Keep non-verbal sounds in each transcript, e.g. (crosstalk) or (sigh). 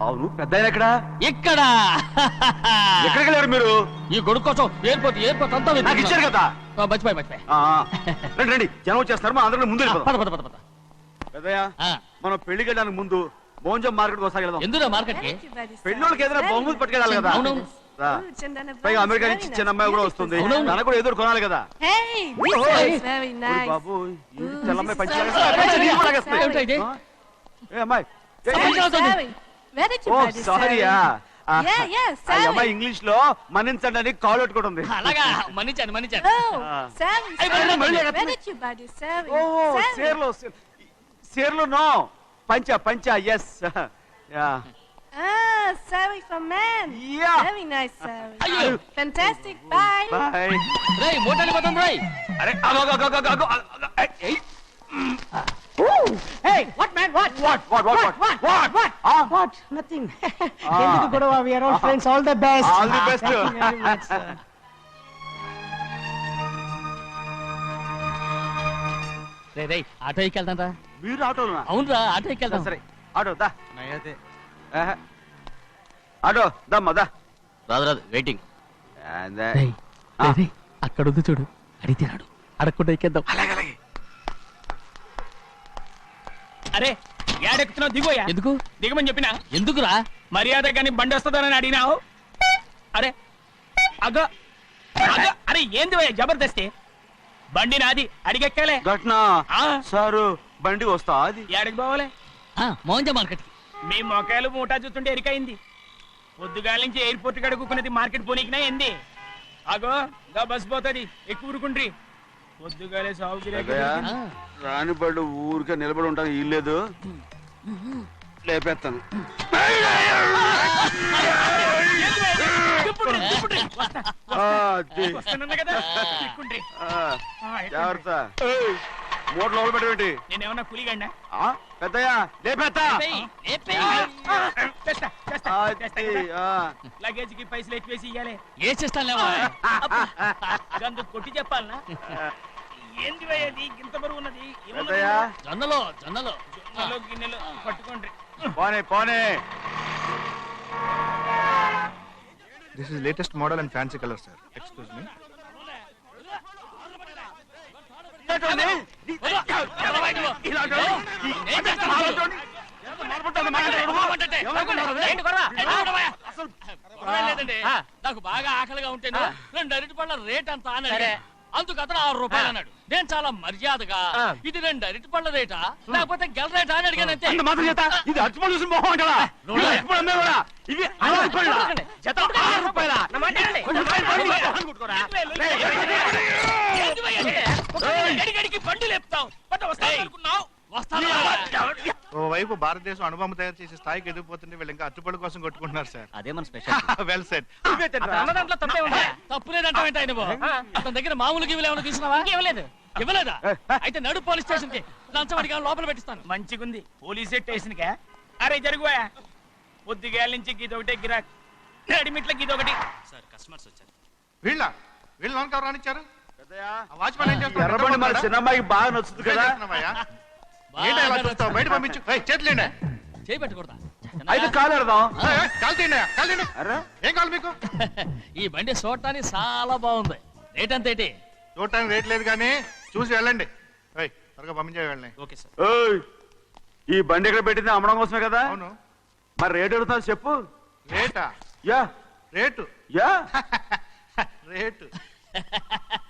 అవును పెద్ద ఎక్కడ ఇక్కడ (laughs) ఎక్కడికి వెళ్ళారు మీరు ఈ కొడుకు కోసం ఎయిర్పోర్ట్ ఎయిర్పోర్ట్ అంతా నాకు ఇచ్చారు కదా మర్చిపోయి మర్చిపోయి ఆ, ఆ. రండి రండి జనం వచ్చేస్తారు మా అందరం ముందు వెళ్ళిపోదాం. పద పద పద పద పెద్దయ్య ఆ, మనం పెళ్ళికి వెళ్ళడానికి ముందు మోంజం మార్కెట్ ఒకసారి వెళ్దాం ఎందురా మార్కెట్కి పెళ్ళోళ్ళకి ఏదైనా బహుమతి పట్టుకెళ్ళాలి కదా అవును. రా. పైగా అమెరికా నుంచి చిన్న అమ్మాయి కూడా వస్తుంది. తనకు కూడా ఏదో ఒకటి కొనాలి కదా. బాబు ఈ తెల్లమ్మాయి పంచి. నీకు కూడా. ఏమిటా ఇది? ఏ అమ్మాయి ఏ. ఏ, did you oh buy this సారీయా sorry. అమ్మాయి ఇంగ్లీష్లో మన్నించండి అని కాల్ పెట్టుకుంటుంది అలాగా Oh, Ah. ఓ Sally. సేర్లో నో పంచ పంచ ఎస్ Ah, saree for men. Yeah. Very nice saree. అయ్యో Fantastic. Bye. బాయ్ రేయ్ మోటార్ పోతాం రేయ్ అరే అగో అగో అగో అగో అగో ఏయ్ Hey, what man? What? What what what What? What What? ఆ What? Nothing. ఎందుకు గొడవ? We are all friends. All the best. All the best. Thank you very much, sir. రే రేయ్ ఆటో ఎక్కెళ్తాం రా మీరు ఆటోనా అవునురా ఆటో ఎక్కెళ్తాం సరే ఆటో దా ఆహా. ఆటో దమ్మా దా రాదు రాదు వెయిటింగ్ అక్కడ ఉంది చూడు అడిగితే రాడు అడగకుండా ఎక్కేద్దాం అలాగే అలాగే అరే ఏడెక్కుతున్నావు? దిగోయా ఎందుకు? దిగమని చెప్పినా? ఎందుకురా? మర్యాద కానీ బండి వస్తుందని అడిగినావు? అరే అగో అగో అరే ఏంది భయ్యా జబర్దస్తి? బండి నాది అడిగెక్కలే? ఘటన ఆ. సారు బండి వస్తా అది ఏడకి పోవాలే? ఆ, మోహన్జా మార్కెట్ మీ మొక్కలు మూటా చూస్తుంటే ఎరికైంది పొద్దుగాల నుంచి ఎయిర్పోర్ట్ కడుక్కున్నది మార్కెట్ పోనీకినా ఏంది? అగో గా బస్ పోతుంది ఎక్కువ ఊరుకుండ్రి. పొద్దుగాలే సాగు ఊరికే నిలబడి ఉంటాను ఇల్లేదు లేపేస్తాను. జాగ్రత్త. మూట లోపల పెట్టేటి నేనేమన్నా కూలిగండా పెద్దయ్యా లేపేస్తా. లగేజ్కి పైసలు ఎక్కువేసి ఇయ్యాలి. ఏ చేస్తానులేవా గందు కొట్టి చెప్పాలనా? ఏంది ఇంత బరువు ఉన్నది ఏమన్నది? జొన్నలో జొన్నలో గిన్నెలు గిన్నెలు పట్టుకోండి పోనే పోనే This is latest model and fancy color, sir. Excuse me. ఇలాంటోడిని, ఇలాంటోడిని, ఈ- ఏం చేస్తావు? అలాంటోడిని, ఎంత మాట్లాడుతున్నావు, మాట్లాడుతున్నావు? ఎవరనుకున్నారు అది? ఏంటి గొడవ? అసలు గొడవ లేదండి నాకు బాగా ఆకలిగా ఉంటే రెండు అరటి పళ్ళ రేట్ అంత అని సరే. అడిగాను. అందుకు అతను ఆరు రూపాయలు అన్నాడు. నేను చాలా మర్యాదగా. ఇది రెండు అరటి పళ్ళ రేటా? లేకపోతే గెల రేటా అని అడిగాను అంతే. అంత మాత్రం చేత? ఇది మొహం అంటారా ఇవి అమ్మే కూడా? ఇవి అరవై? జత ఆరు రూపాయలా? గడిగడికి బండి లేపుతావు. వస్తాయి అనుకున్నావు? వస్తాను ఓవైపు భారతదేశం అణుబాంబు తయారు చేసే స్థాయికి ఎదిగిపోతుంటే వీళ్ళు ఇంకా అట్టుపడి కోసం కొట్టుకుంటున్నారు సార్. అదే మన స్పెషల్ వెల్ సెట్? అన్న దాంట్లో తప్పే ఉంది. (laughs) తప్పు లేదంటావేంటి ఆయన బాబు? అతని దగ్గర మామూలు గివ్వులు ఏమైనా తీసుకున్నావా? ఇవ్వలేదు? ఇవ్వలేదా అయితే నడు పోలీస్ స్టేషన్కి లంచం అడిగా లోపల పెట్టిస్తాను. మంచిగుంది. పోలీస్ స్టేషన్ కా అరే జరుగుబోయా పొద్దుగాల నుంచి గీదొకటే గిరాక్. నడిమిట్ల గీదొకటి వీళ్ళ? వీళ్ళు లోన్ కవర్ రానిచ్చారు? పెద్దయ్యా, ఆ వాచ్మెన్ ఏం ఈ చేస్తున్నాడు? ఎర్రబండి మన? చిన్నమ్మాయికి బాగా నచ్చుతుంది కదా? ఏంటి ఇలా చూస్తావు? బయట పంపించు. ఏయ్, చేతులేండి చేయి పెట్టకూడదా అయితే కాలు ఎడదాం ఏయ్, ఏయ్, కాలు తీయండి కాలు తీయండి. అరే. ఏం కావాలి మీకు? ఈ బండి చూడటానికి చాలా బాగుంది. రేట్ అంత ఏంటి? చూడటానికి రేట్ లేదు కానీ చూసి వెళ్ళండి. ఏయ్, త్వరగా పంపించే వెళ్ళండి. Okay sir. ఓయ్ ఈ బండి ఇక్కడ పెట్టింది? అమ్మడం కోసమే కదా? అవును. మరి రేట్ అడుగుతావు చెప్పు. రేటా? యా. రేటు? యా. (laughs) రేటు. (laughs)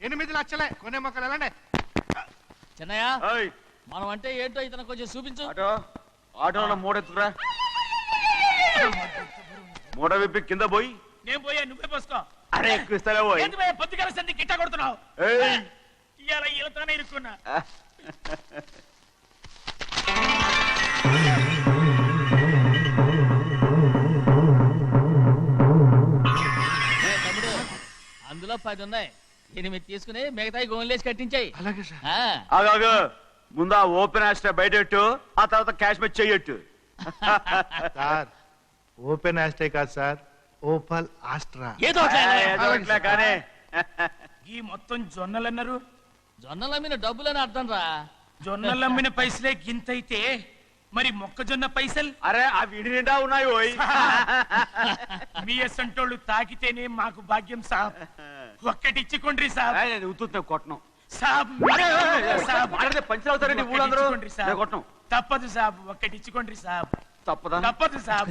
ఎనిమిది లక్షలే. కొనే మొక్కలు ఎలాండే చిన్నయ్య మనం అంటే ఏంటో ఇతను కొంచెం చూపించు. ఆటో ఆటోలో మూడెత్తురా మూడ విప్పి కింద పోయి. నేను పోయా నువ్వే పోస్తా అరే ఎక్కువ ఇస్తారా పోయి పొద్దుగల సంది కిట్ట కొడుతున్నావు? ఇలా ఇలానే ఇరుక్కున్నా. (laughs) అందులో పది ఉన్నాయి. ఎనిమిది తీసుకుని మిగతాయి గోన్లేసి కట్టించాయి. అలాగే సార్. ఆగాగు ముందు ఆ ఓపెన్ ఆస్ట్రా బయటెట్టు ఆ తర్వాత క్యాష్ మెచ్ చెయ్యట్టు. సార్ ఓపెన్ ఆస్టే కాదు సార్ ఓపల్ ఆస్ట్రా. ఏదో ఒకటి లేరా. కానీ ఈ మొత్తం జొన్నలు అన్నారు జొన్నల మీద డబ్బులని అర్థం రా. జొన్నలు అమ్మిన పైసలే గింతైతే మరి మొక్కజొన్న పైసలు? అరే ఆ విడి నిండా ఉన్నాయి ఓయ్. మీ అసంటోళ్ళు తాకితేనే మాకు భాగ్యం సాబ్. ఒక్కటిచ్చుకోండి సాబ్. ఏయ్, నేను ఉత్తున్నా కొట్టను. సాబ్. సాబ్. పంచర్ అవుతారండి ఊళ్ళందరూ సాబ్. కొట్టను. తప్పదు సాబ్. ఒక్కటిచ్చుకోండి సాబ్. తప్పదా? తప్పదు సాబ్.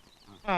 నా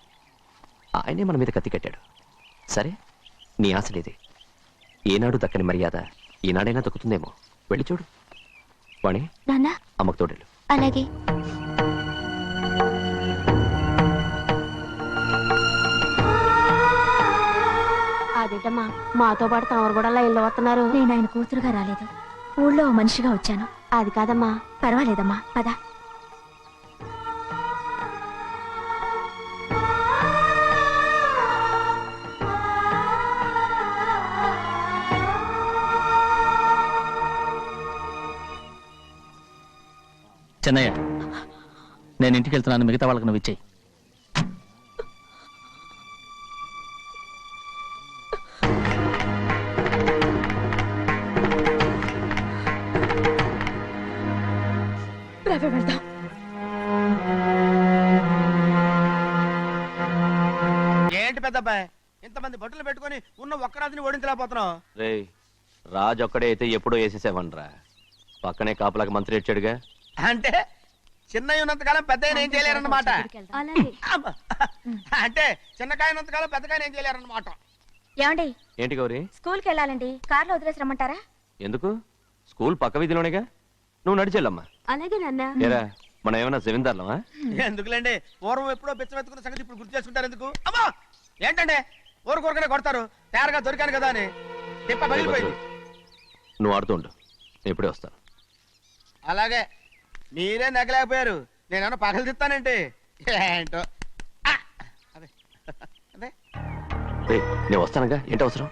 ఆయనే మన మీద కత్తి కట్టాడు. సరే నీ ఆశలేది. ఏనాడు దక్కని మర్యాద ఈనాడైనా దక్కుతుందేమో. వెళ్ళి చూడు. వాణి నాన్న. అమ్మకు తోడేళ్ళు. అలాగే. అదేటమ్మా మాతో పాటు తమరు కూడా లైన్లో వస్తున్నారు. నేను ఆయన కూతురుగా రాలేదు. ఊళ్ళో ఓ మనిషిగా వచ్చాను. అది కాదమ్మా. పర్వాలేదమ్మా పద. చెన్నయ్య నేను ఇంటికి వెళ్తున్నాను మిగతా వాళ్ళకి నువ్వు ఇచ్చేయి. వెళ్దాం. ఏంటి పెద్దబ్బాయ్? ఇంతమంది బట్టలు పెట్టుకొని ఉన్న ఒక్కరాజుని ఓడించలేకపోతున్నావు. రే రాజు ఒక్కడే అయితే ఎప్పుడో వేసేసేవనరా. పక్కనే కాపలాకి మంత్రి ఇచ్చాడుగా అంటే చిన్నయ్య ఉన్నంతకాలం పెద్ద ఏం చేయలేరన్నమాట. అలాగే. అంటే చిన్నకాయ ఉన్నంతకాలం పెద్దకాయ ఏం చేయలేరన్నమాట. ఏమండి? ఏంటి గౌరీ? స్కూల్కి వెళ్ళాలండి. కార్లో వదిలేసి రమ్మంటారా? ఎందుకు? స్కూల్ పక్క వీధిలోనేగా? నువ్వు నడిచెళ్ళమ్మా అలాగే నాన్న. ఏరా మనం ఏమైనా జమీందార్లమా? ఎందుకులేండి? పూర్వం ఎప్పుడో పిచ్చమెత్తుకున్న సంగతి ఇప్పుడు గుర్తు చేసుకుంటారు ఎందుకు? అమ్మా! ఏంటంటే ఊరుకోరుకనే కొడతారు. తయారుగా దొరికాను కదా అని. తిప్ప పగిలిపోయింది. నువ్వు ఆడుతూ ఉండు. నేను ఇప్పుడే వస్తాను. అలాగే. మీరే నగలేకపోయారు. నేనేమన్నా పగలు తిస్తానంటే ఏంటో? నేను వస్తానుగా. ఏంటి అవసరం?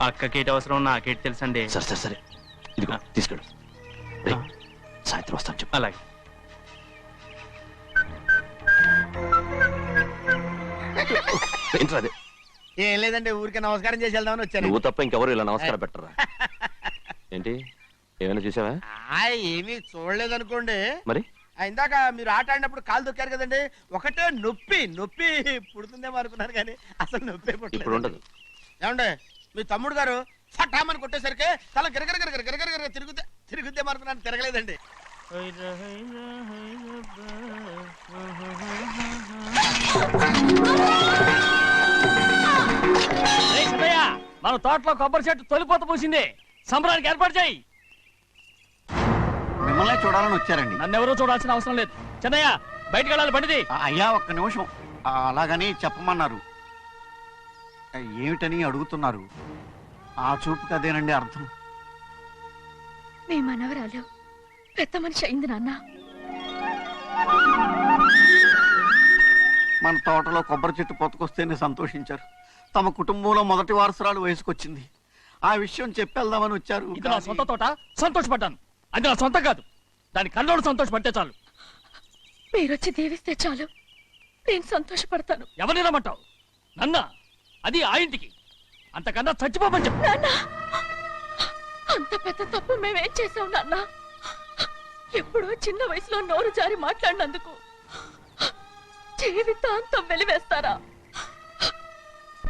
అక్కకేటి అవసరం? నాకేటి తెలుసండి? సరే సరే సరే. ఇదిగో తీసుకెళ్ళు. సాయంత్రం వస్తాను చెప్పు. అలాగే. ఏంట్రా అదే? ఏం లేదండి ఊరికే నమస్కారం చేసి వెళ్దామని వచ్చాను. నువ్వు తప్ప ఇంకెవరు ఇలా నమస్కారం పెట్టరా? ఏంటి? ఏమైనా చూసావా? ఆ, ఏమీ చూడలేదనుకోండి. మరి? ఆ, ఇందాక మీరు ఆట ఆడినప్పుడు కాలు దొక్కారు కదండి. ఒకటే నొప్పి నొప్పి పుడుతుందేమో అనుకున్నాను కానీ అసలు నొప్పి ఇప్పుడు ఉండదు. ఏమండి మీ తమ్ముడు గారు ఫటామని కొట్టేసరికి తల గిరగర గిరగర గిరగర గిరగర తిరుగుతే తిరుగుద్దేమో అనుకున్నాను తిరగలేదండి. రేయ్ మన తోటలో కొబ్బరి చెట్టు తొలిపోత పూసింది. సంబరానికి ఏర్పాటు చేయి. మిమ్మల్ని చూడాలని వచ్చారండి. నన్నెవరూ చూడాల్సిన అవసరం లేదు. చెన్నయ్య బయటికి వెళ్ళాలి బండిది. ఆ, అయ్యా ఒక్క నిమిషం. అలాగని చెప్పమన్నారు. ఏమిటని అడుగుతున్నారు? ఆ చూపుకి అదేనండి అర్థం. మీ మనవరాలు పెద్ద మనిషి అయింది నాన్న. మన తోటలో కొబ్బరి చెట్టు పొత్తుకొస్తేనే సంతోషించారు. తమ కుటుంబంలో మొదటి వారసురాలు వయసుకొచ్చింది. ఆ విషయం చెప్పేద్దామని వచ్చారు. ఇది నా సొంత తోట సంతోషపడ్డాను. అది నా సొంత కాదు. దాని కన్నోడు సంతోషపడితే చాలు. మీరొచ్చి దీవిస్తే చాలు. నేను సంతోషపడతాను. ఎవరిని రమ్మంటావు? నన్న అది ఆ ఇంటికి. అంతకన్నా చచ్చిపోమని చెప్పు. నాన్న అంత పెద్ద తప్పు మేమేం చేసాం నాన్న? ఎప్పుడో చిన్న వయసులో నోరు జారి మాట్లాడినందుకు జీవితాంతం వెలివేస్తారా?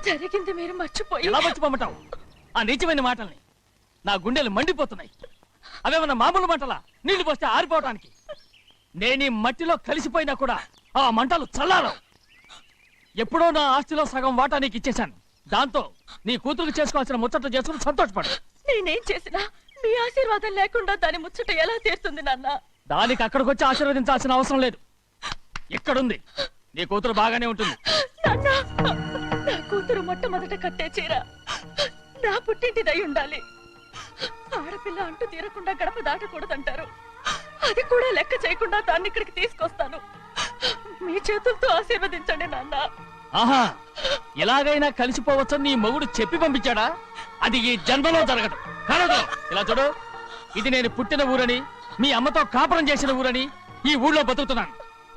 జరిగింది మీరు మర్చిపోయి ఎలా మర్చిపోమంటావు? ఆ నీచమైన మాటల్ని నా గుండెలు మండిపోతున్నాయి. అవేమన్నా మామూలు మంటలా? నీళ్ళు పోస్తే ఆరిపోవటానికి. నేను ఈ మట్టిలో కలిసిపోయినా కూడా ఆ మంటలు చల్లారవు. ఎప్పుడో నా ఆస్తిలో సగం వాటా నీకు ఇచ్చేశాను. దాంతో నీ కూతురు చేసుకోవాల్సిన ముచ్చట్లు చేసుకుని సంతోషపడు. నేనేం చేసినా మీ ఆశీర్వాదం లేకుండా దాని ముచ్చట ఎలా తీరుతుంది నాన్న? దానికి అక్కడికి వచ్చి ఆశీర్వదించాల్సిన అవసరం లేదు. ఎక్కడుంది నీ కూతురు బాగానే ఉంటుంది. నాన్న నా కూతురు మొట్టమొదట కట్టే చీర. నా పుట్టింటిదై ఉండాలి. ఆడపిల్ల అంటూ తీరకుండా గడప దాటకూడదంటారు. అది కూడా లెక్క చేయకుండా దాన్ని ఇక్కడికి తీసుకొస్తాను. మీ చేతులతో ఆశీర్వదించండి నాన్న. ఆహా ఎలాగైనా కలిసిపోవచ్చని నీ మొగుడు చెప్పి పంపించాడా? అది ఈ జన్మలో జరగదు. కాదు ఇలా చూడు ఇది నేను పుట్టిన ఊరని మీ అమ్మతో కాపురం చేసిన ఊరని ఈ ఊళ్ళో బతుకుతున్నాను.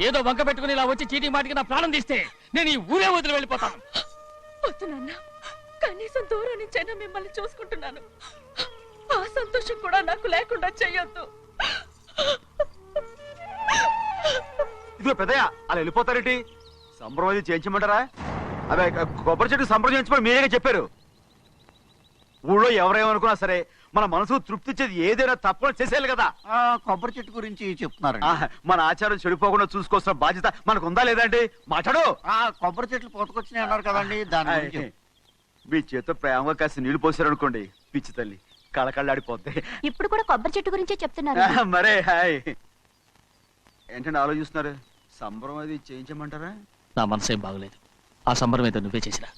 ఏదో వంక పెట్టుకుని ఇలా వచ్చి చీటీ మాటికి నా ప్రాణం తీస్తే నేను ఈ ఊరే వదిలి వెళ్ళిపోతాను. వద్దు నాన్న. కనీసం దూరం నుంచైనా మిమ్మల్ని చూసుకుంటున్నాను. ఆ సంతోషం కూడా నాకు లేకుండా చెయ్యొద్దు ఇదిగో పెద్దయ్య అలా వెళ్ళిపోతారేంటి? అది చేయించమంటారా? అదే కొబ్బరి చెట్టు సంబరం చేయించమని మీరేగా చెప్పారు. ఊళ్ళో ఎవరేమనుకున్నా సరే మన మనసు తృప్తి ఇచ్చేది ఏదైనా తప్పకుండా చేసేయాలి కదా. ఆ, కొబ్బరి చెట్టు గురించి చెప్తున్నారండి. ఆ, మన ఆచారం చెడిపోకుండా చూసుకోవాల్సిన బాధ్యత మనకు ఉందా లేదండి మాట్లాడు. ఆ కొబ్బరి చెట్లు పోతకొచ్చినాయి అన్నారు కదండి దాని గురించి. మీ చేత ప్రేమగా కాసి నీళ్ళు పోసారనుకోండి పిచ్చి తల్లి. కళకళ్ళాడిపోద్ది ఇప్పుడు కూడా కొబ్బరి చెట్టు గురించే చెప్తున్నారు. మరే హాయ్. ఏంటంటే ఆలోచిస్తున్నారు? సంబరం అది చేయించమంటారా? నా మనసేం బాగలేదు. ఆ సంబరం ఏదో నువ్వే చేసిరా.